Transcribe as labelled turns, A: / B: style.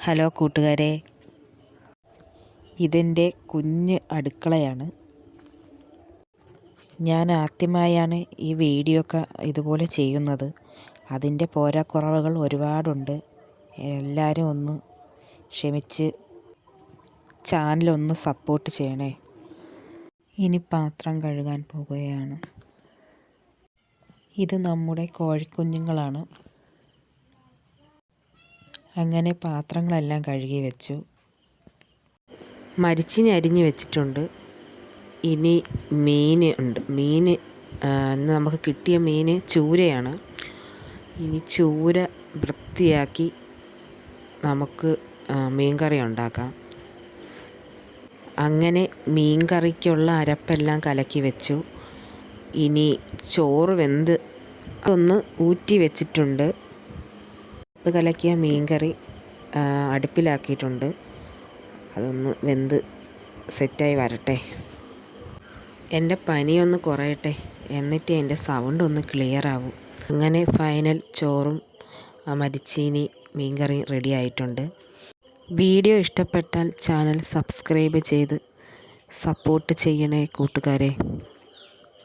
A: Hello കൂട്ടുകാരെ. ഇതെന്റെ കുഞ്ഞ് അടുക്കളയാണ്. ഞാൻ ആദ്യമായാണ് ഈ വീഡിയോ ഒക്കെ ഇതുപോലെ ചെയ്യുന്നത്. അതിന്റെ പോരാക്കുറവുകൾ ഒരുപാടുണ്ട്. എല്ലാവരും ഒന്ന് ക്ഷമിച്ച് ചാനലൊന്ന് സപ്പോർട്ട് ചെയ്യണേ. ഇനി പാത്രം കഴുകാൻ പോവുകയാണ് ഇത് നമ്മുടെ കോഴിക്കുഞ്ഞുങ്ങളാണ്. അങ്ങനെ പാത്രങ്ങളെല്ലാം കഴുകി വെച്ചു. മരിച്ചിനി അരിഞ്ഞ് വെച്ചിട്ടുണ്ട്. ഇനി മീൻ ഉണ്ട്. മീൻ ഇന്ന് നമുക്ക് കിട്ടിയ മീൻ ചൂരയാണ്. ഇനി ചൂര വൃത്തിയാക്കി നമുക്ക് മീൻകറി ഉണ്ടാക്കാം. അങ്ങനെ മീൻകറിക്കുള്ള അരപ്പെല്ലാം കലക്കി വെച്ചു. ഇനി ചോറ് വെന്ത് ഒന്ന് ഊറ്റി വെച്ചിട്ടുണ്ട്. കലക്കിയ മീൻകറി അടുപ്പിലാക്കിയിട്ടുണ്ട്. അതൊന്ന് വെന്ത് സെറ്റായി വരട്ടെ. എന്റെ പനിയൊന്ന് കുറയട്ടെ. എന്നിട്ട് എന്റെ സൗണ്ട് ഒന്ന് ക്ലിയർ ആവും. അങ്ങനെ ഫൈനൽ ചോറും മരിച്ചീനി മീൻ കറി റെഡി ആയിട്ടുണ്ട്. വീഡിയോ ഇഷ്ടപ്പെട്ടാൽ ചാനൽ സബ്സ്ക്രൈബ് ചെയ്ത് സപ്പോർട്ട് ചെയ്യണേ കൂട്ടുകാരെ.